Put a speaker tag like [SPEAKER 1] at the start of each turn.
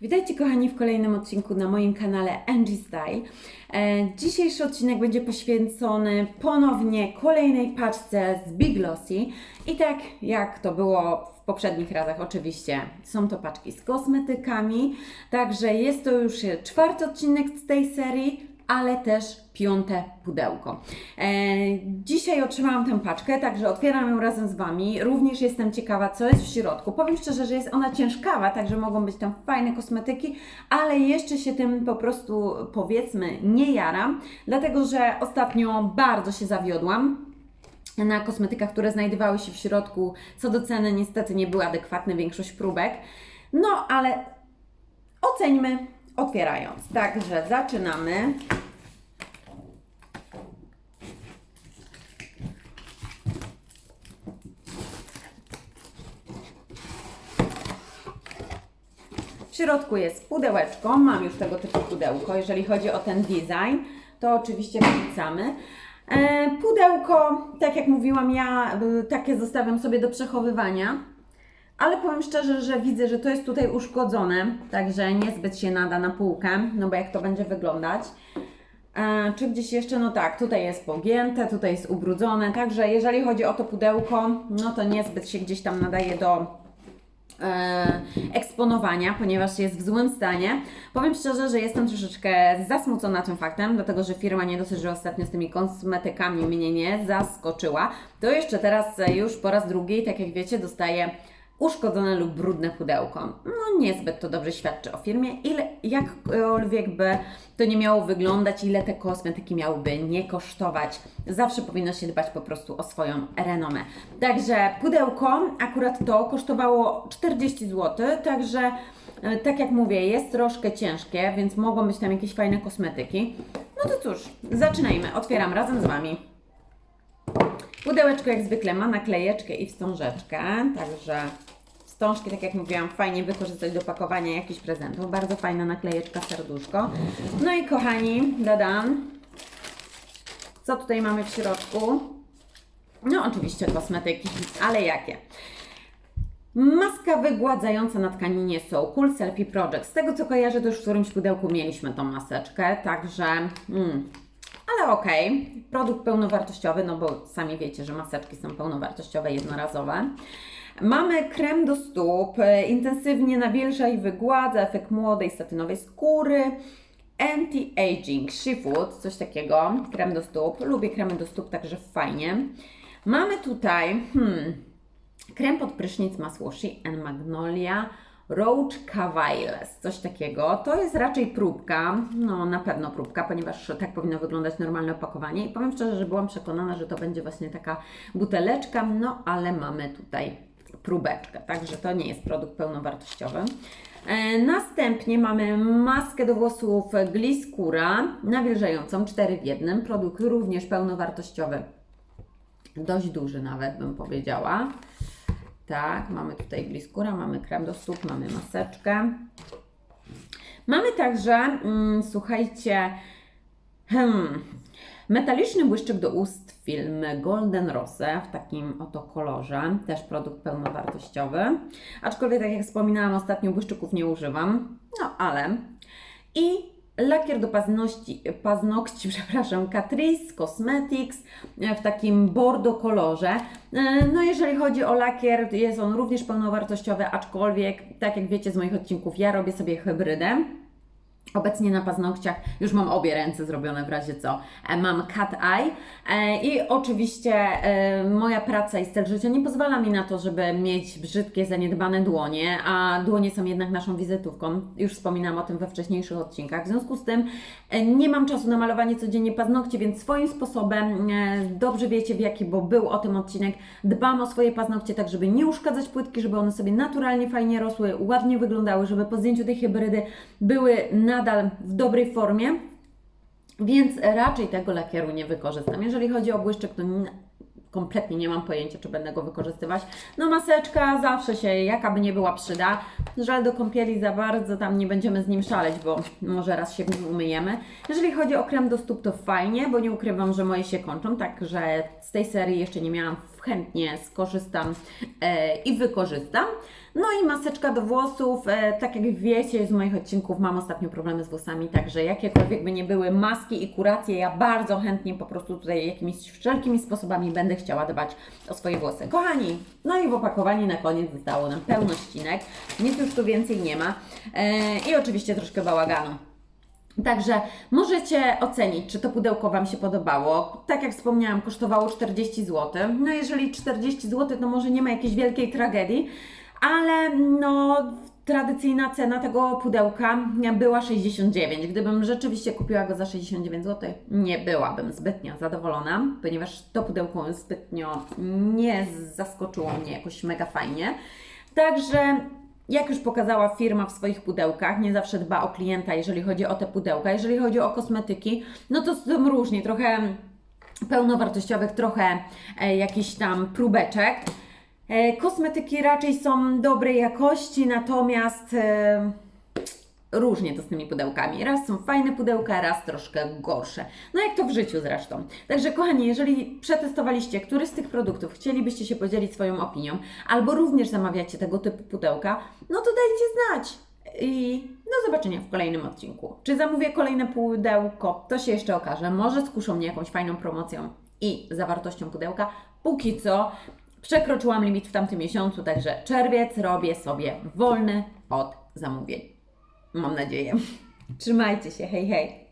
[SPEAKER 1] Witajcie kochani w kolejnym odcinku na moim kanale Angie Style. E, dzisiejszy odcinek będzie poświęcony ponownie kolejnej paczce z Big Lossy. I tak jak to było w poprzednich razach oczywiście, są to paczki z kosmetykami. Także jest to już czwarty odcinek z tej serii, ale też piąte pudełko. E, dzisiaj otrzymałam tę paczkę, także otwieram ją razem z Wami. Również jestem ciekawa, co jest w środku. Powiem szczerze, że jest ona ciężkawa, także mogą być tam fajne kosmetyki, ale jeszcze się tym po prostu, powiedzmy, nie jaram, dlatego że ostatnio bardzo się zawiodłam na kosmetykach, które znajdowały się w środku. Co do ceny, niestety nie były adekwatne, większość próbek. No, ale oceńmy otwierając. Także zaczynamy. W środku jest pudełeczko, mam już tego typu pudełko. Jeżeli chodzi o ten design, to oczywiście wrzucamy. E, pudełko, tak jak mówiłam, ja y, takie zostawiam sobie do przechowywania. Ale powiem szczerze, że widzę, że to jest tutaj uszkodzone, także niezbyt się nada na półkę, no bo jak to będzie wyglądać. E, czy gdzieś jeszcze, no tak, tutaj jest pogięte, tutaj jest ubrudzone, także jeżeli chodzi o to pudełko, no to niezbyt się gdzieś tam nadaje do e, eksponowania, ponieważ jest w złym stanie. Powiem szczerze, że jestem troszeczkę zasmucona tym faktem, dlatego że firma nie dosyć, że ostatnio z tymi kosmetykami mnie nie zaskoczyła, to jeszcze teraz e, już po raz drugi, tak jak wiecie, dostaję uszkodzone lub brudne pudełko. No niezbyt to dobrze świadczy o firmie, ile jakkolwiek by to nie miało wyglądać, ile te kosmetyki miałyby nie kosztować. Zawsze powinno się dbać po prostu o swoją renomę. Także pudełko, akurat to kosztowało 40 zł, także e, tak jak mówię, jest troszkę ciężkie, więc mogą być tam jakieś fajne kosmetyki. No to cóż, zaczynajmy. Otwieram razem z Wami. Pudełeczko jak zwykle ma naklejeczkę i wstążeczkę, także wstążki, tak jak mówiłam, fajnie wykorzystać do pakowania jakichś prezentów. Bardzo fajna naklejeczka, serduszko. No i kochani, dadam. Co tutaj mamy w środku? No oczywiście kosmetyki, ale jakie? Maska wygładzająca na tkaninie są Cool Selfie Project. Z tego co kojarzę, to już w którymś pudełku mieliśmy tą maseczkę, także... Mm, ale okej, produkt pełnowartościowy, no bo sami wiecie, że maseczki są pełnowartościowe, jednorazowe. Mamy krem do stóp, intensywnie nawilża i wygładza, efekt młodej satynowej skóry. Anti-aging, Shifood, coś takiego, krem do stóp. Lubię kremy do stóp, także fajnie. Mamy tutaj, hmm, krem pod prysznic masło and Magnolia Roach Cavailes, coś takiego. To jest raczej próbka, no na pewno próbka, ponieważ tak powinno wyglądać normalne opakowanie i powiem szczerze, że byłam przekonana, że to będzie właśnie taka buteleczka, no ale mamy tutaj próbeczkę, także to nie jest produkt pełnowartościowy. E, Następnie mamy maskę do włosów Gliscura, nawilżającą 4 w 1, produkt również pełnowartościowy, dość duży nawet bym powiedziała. Tak, mamy tutaj bliskura, mamy krem do stóp, mamy maseczkę. Mamy także, mm, słuchajcie, hmm, metaliczny błyszczyk do ust film Golden Rose w takim oto kolorze, też produkt pełnowartościowy. Aczkolwiek, tak jak wspominałam, ostatnio błyszczyków nie używam, no ale. I lakier do paznokci, paznokci przepraszam, Catrice Cosmetics e, w takim bordo kolorze. E, No jeżeli chodzi o lakier, jest on również pełnowartościowy, aczkolwiek, tak jak wiecie z moich odcinków, ja robię sobie hybrydę. Obecnie na paznokciach już mam obie ręce zrobione w razie co. E, Mam cat eye e, i oczywiście e, moja praca i styl życia nie pozwala mi na to, żeby mieć brzydkie, zaniedbane dłonie, a dłonie są jednak naszą wizytówką. Już wspominałam o tym we wcześniejszych odcinkach. W związku z tym nie mam czasu na malowanie codziennie paznokci, więc swoim sposobem, dobrze wiecie w jaki, bo był o tym odcinek, dbam o swoje paznokcie tak, żeby nie uszkadzać płytki, żeby one sobie naturalnie fajnie rosły, ładnie wyglądały, żeby po zdjęciu tej hybrydy były nadal w dobrej formie, więc raczej tego lakieru nie wykorzystam. Jeżeli chodzi o błyszczyk, to nie, kompletnie nie mam pojęcia, czy będę go wykorzystywać. No maseczka zawsze się, jaka by nie była, przyda. Żal do kąpieli za bardzo tam nie będziemy z nim szaleć, bo może raz się umyjemy. Jeżeli chodzi o krem do stóp, to fajnie, bo nie ukrywam, że moje się kończą, także z tej serii jeszcze nie miałam chętnie skorzystam e, i wykorzystam. No i maseczka do włosów, e, tak jak wiecie z moich odcinków mam ostatnio problemy z włosami, także jakiekolwiek by nie były maski i kuracje, ja bardzo chętnie po prostu tutaj jakimiś wszelkimi sposobami będę chciała dbać o swoje włosy. Kochani, no i w opakowaniu na koniec zostało nam pełno ścinek, nic już tu więcej nie ma e, i oczywiście troszkę bałaganu. Także możecie ocenić, czy to pudełko Wam się podobało. Tak jak wspomniałam, kosztowało 40 zł. No jeżeli 40 zł, to może nie ma jakiejś wielkiej tragedii, ale no tradycyjna cena tego pudełka była 69. Gdybym rzeczywiście kupiła go za 69 zł, nie byłabym zbytnio zadowolona, ponieważ to pudełko zbytnio nie zaskoczyło mnie jakoś mega fajnie. Także jak już pokazała firma w swoich pudełkach, nie zawsze dba o klienta, jeżeli chodzi o te pudełka. Jeżeli chodzi o kosmetyki, no to są różnie, trochę pełnowartościowych, trochę e, jakichś tam próbeczek. E, kosmetyki raczej są dobrej jakości, natomiast e, różnie to z tymi pudełkami. Raz są fajne pudełka, raz troszkę gorsze. No jak to w życiu zresztą. Także kochani, jeżeli przetestowaliście któryś z tych produktów, chcielibyście się podzielić swoją opinią, albo również zamawiacie tego typu pudełka, no to dajcie znać. I do zobaczenia w kolejnym odcinku. Czy zamówię kolejne pudełko, to się jeszcze okaże. Może skuszą mnie jakąś fajną promocją i zawartością pudełka. Póki co przekroczyłam limit w tamtym miesiącu, także czerwiec robię sobie wolny od zamówień. Mam nadzieję. Trzymajcie się, hej, hej.